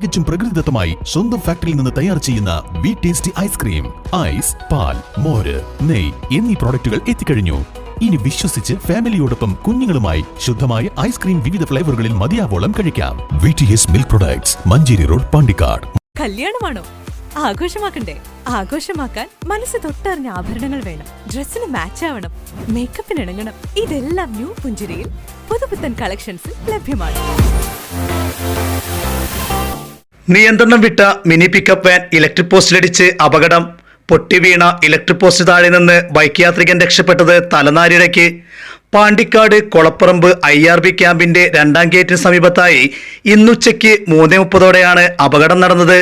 തികച്ചും പ്രകൃതിദത്തമായി സ്വന്തം ഫാക്ടറിയിൽ നിന്ന് തയ്യാർ ചെയ്യുന്ന വി ടേസ്റ്റി ഐസ്ക്രീം ഐസ് പാൽ മോര് നെയ് എന്നീ പ്രോഡക്റ്റുകൾ എത്തിക്കഴിഞ്ഞു. ഇനി വിശ്വസിച്ച് ഫാമിലിയോടൊപ്പം കുഞ്ഞുങ്ങളുമായി ശുദ്ധമായ ഐസ്ക്രീം വിവിധ ഫ്ലേവറുകളിൽ മതിയാവോളം കഴിക്കാം. V T S milk products Manjeri road Pandikkad കല്യാണമാണോ? ആഘോഷമാക്കണ്ടേ? ആഘോഷമാക്കാൻ മനസ്സ് തൊട്ടറിഞ്ഞ ആഭരണങ്ങൾ വേണം. ഡ്രസ്സിന് മാച്ച് ആവണം. മേക്കപ്പിന് ഇണങ്ങണം. ഇതെല്ലാം ന്യൂ പുഞ്ചിരിയിൽ പുതുപുത്തൻ കളക്ഷൻസിൽ ലഭ്യമാണ്. നിയന്ത്രണം വിട്ട മിനി പിക്കപ്പ് വാൻ ഇലക്ട്രിക് പോസ്റ്റിലിടിച്ച് അപകടം. പൊട്ടിവീണ ഇലക്ട്രിക് പോസ്റ്റ് താഴെ നിന്ന് ബൈക്ക് യാത്രികൻ രക്ഷപ്പെട്ടത് തലനാരിഴയ്ക്ക്. Pandikkad Kolapparamba I R B ക്യാമ്പിന്റെ രണ്ടാം ഗേറ്റിന് സമീപത്തായി ഇന്നുച്ചയ്ക്ക് മൂന്ന് മുപ്പതോടെയാണ് അപകടം നടന്നത്.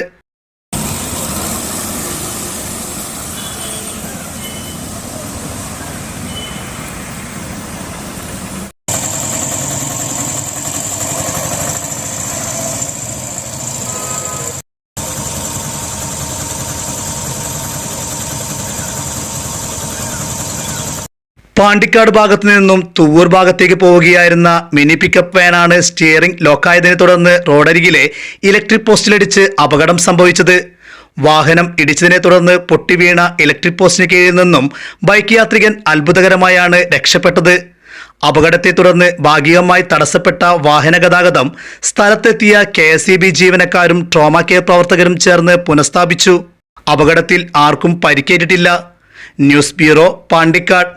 പാണ്ടിക്കാട് ഭാഗത്തു നിന്നും തുവൂർ ഭാഗത്തേക്ക് പോവുകയായിരുന്ന മിനി പിക്കപ്പ് വാനാണ് സ്റ്റിയറിംഗ് ലോക്കായതിനെ തുടർന്ന് റോഡരികിലെ ഇലക്ട്രിക് പോസ്റ്റിലിടിച്ച് അപകടം സംഭവിച്ചത്. വാഹനം ഇടിച്ചതിനെ തുടർന്ന് പൊട്ടിവീണ ഇലക്ട്രിക് പോസ്റ്റിന് കീഴിൽ നിന്നും ബൈക്ക് യാത്രികൻ അത്ഭുതകരമായാണ് രക്ഷപ്പെട്ടത്. അപകടത്തെ തുടർന്ന് ഭാഗികമായി തടസ്സപ്പെട്ട വാഹന ഗതാഗതം സ്ഥലത്തെത്തിയ കെ എസ് ഇ ബി ജീവനക്കാരും ട്രോമ കെയർ പ്രവർത്തകരും ചേർന്ന് പുനഃസ്ഥാപിച്ചു. അപകടത്തിൽ ആർക്കും പരിക്കേറ്റിട്ടില്ല. News bureau Pandikkad.